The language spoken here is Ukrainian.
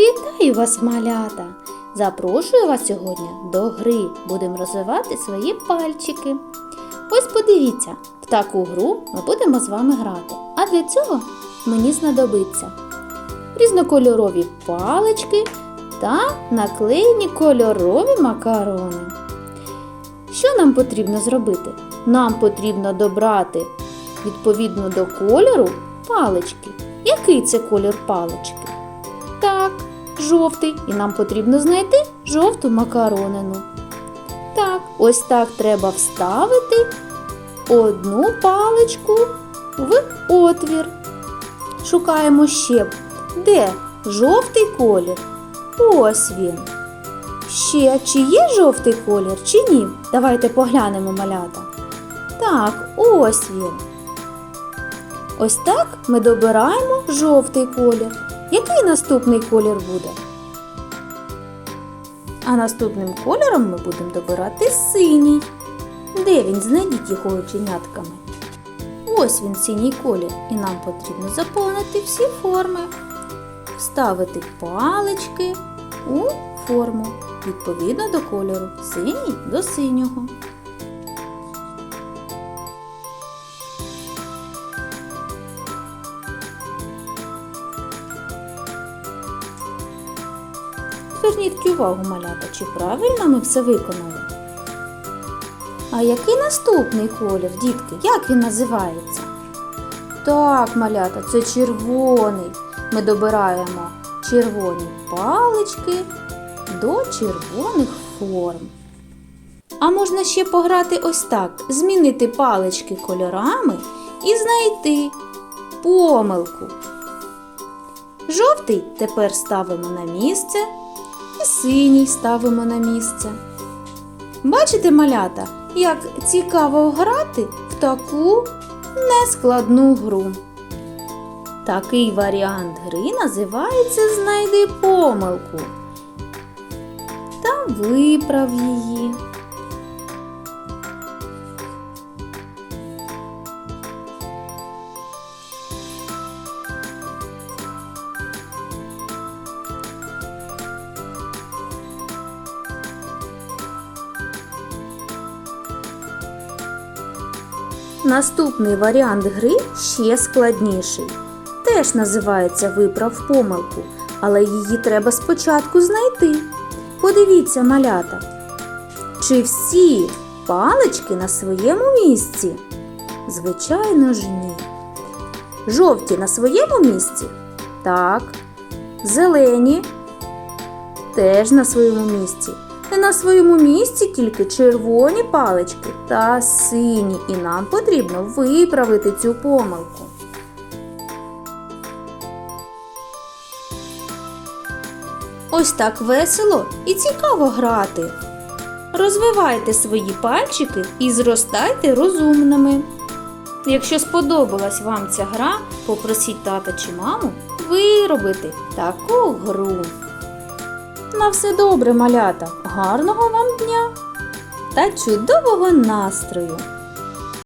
Вітаю вас, малята! Запрошую вас сьогодні до гри. Будемо розвивати свої пальчики. Ось подивіться, в таку гру ми будемо з вами грати. А для цього мені знадобиться різнокольорові палички та наклеєні кольорові макарони. Що нам потрібно зробити? Нам потрібно добрати відповідно до кольору палички. Який це колір палички? Так, жовтий. І нам потрібно знайти жовту макаронину. Так, ось так треба вставити одну паличку в отвір. Шукаємо ще, де жовтий колір. Ось він. Ще чи є жовтий колір, чи ні? Давайте поглянемо малята. Так, ось він. Ось так ми добираємо жовтий колір. Який наступний колір буде? А наступним кольором ми будемо добирати синій. Де він? Знайдіть його оченятками. Ось він синій колір, і нам потрібно заповнити всі форми. Вставити палички у форму відповідно до кольору. Синій до синього. Зверніть увагу, малята, чи правильно ми все виконали. А який наступний колір, дітки? Як він називається? Так, малята, це червоний. Ми добираємо червоні палички до червоних форм. А можна ще пограти ось так: змінити палички кольорами і знайти помилку. Жовтий тепер ставимо на місце і синій ставимо на місце. Бачите, малята, як цікаво грати в таку нескладну гру. Такий варіант гри називається Знайди помилку та виправ її. Наступний варіант гри ще складніший. Теж називається виправ помилку, але її треба спочатку знайти. Подивіться, малята. Чи всі палички на своєму місці? Звичайно ж ні. Жовті на своєму місці? Так. Зелені теж на своєму місці. Не на своєму місці тільки червоні палички та сині, і нам потрібно виправити цю помилку. Ось так весело і цікаво грати. Розвивайте свої пальчики і зростайте розумними. Якщо сподобалась вам ця гра, попросіть тата чи маму виробити таку гру. На все добре, малята, гарного вам дня та чудового настрою!